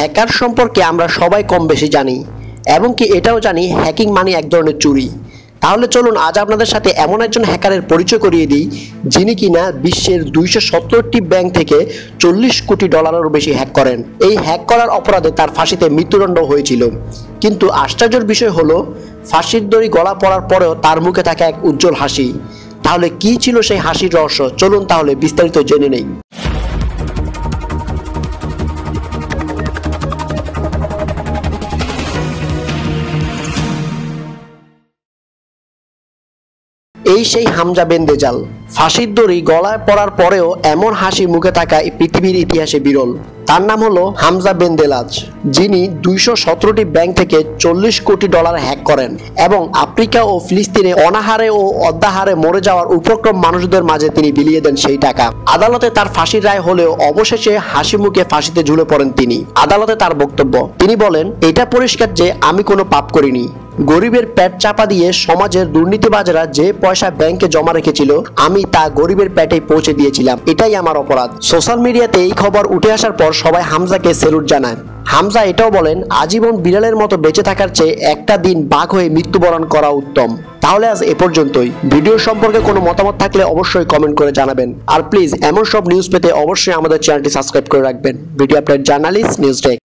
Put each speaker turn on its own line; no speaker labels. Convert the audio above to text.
Hacker সম্পর্কে আমরা সবাই কম বেশি জানি, এবং কি এটাও জানি হ্যাকিং মানে এক ধরনের চুরি। তাহলে চলুন আজ আপনাদের সাথে এমন একজন হ্যাকারের পরিচয় করিয়ে দিই, যিনি কিনা বিশ্বের দুইশো সত্তরটি ব্যাংক থেকে চল্লিশ কোটি ডলারেরও বেশি হ্যাক করেন। এই হ্যাক করার অপরাধে তার ফাঁসিতে মৃত্যুদণ্ড হয়েছিল। কিন্তু আশ্চর্যের বিষয় হলো, ফাঁসির দড়ি গলা পড়ার পরেও তার মুখে থাকে এক উজ্জ্বল হাসি। তাহলে কি ছিল সেই হাসির রহস্য? চলুন তাহলে বিস্তারিত জেনে নেই। এই সেই হামজা বেন্দেজাল ফাঁসির দড়ি গলায় পড়ার পরেও এমন হাসি মুখে থাকা পৃথিবীর ইতিহাসে বিরল। তার নাম হলো হামজা বেন্দেলাজ যিনি দুইশো সতেরোটি ব্যাংক থেকে চল্লিশ কোটি ডলার হ্যাক করেন এবং আফ্রিকা ও ফিলিস্তিনে অনাহারে ও অদ্যাহারে মরে যাওয়ার উপক্রম মানুষদের মাঝে তিনি বিলিয়ে দেন সেই টাকা। আদালতে তার ফাঁসির রায় হলেও অবশেষে হাসি মুখে ফাঁসিতে ঝুলে পড়েন তিনি। আদালতে তার বক্তব্য, তিনি বলেন, এটা পরিষ্কার যে আমি কোনো পাপ করিনি। গরিবের পেট চাপা দিয়ে সমাজের দুর্নীতিবাজরা যে পয়সা ব্যাংকে জমা রেখেছিল, আমি তা গরিবের পেটে পৌঁছে দিয়েছিলাম। এটাই আমার অপরাধ। সোশ্যাল মিডিয়াতে এই খবর উঠে আসার পর সবাই হামজাকে সেলুট জানায়। হামজা এটাও বলেন, আজীবন বিড়ালের মতো বেঁচে থাকার চেয়ে একটা দিন বাঘ হয়ে মৃত্যুবরণ করা উত্তম। তাহলে আজ এ পর্যন্তই। ভিডিও সম্পর্কে কোনো মতামত থাকলে অবশ্যই কমেন্ট করে জানাবেন। আর প্লিজ, এমন সব নিউজ পেতে অবশ্যই আমাদের চ্যানেলটি সাবস্ক্রাইব করে রাখবেন। Video update, journalist news desk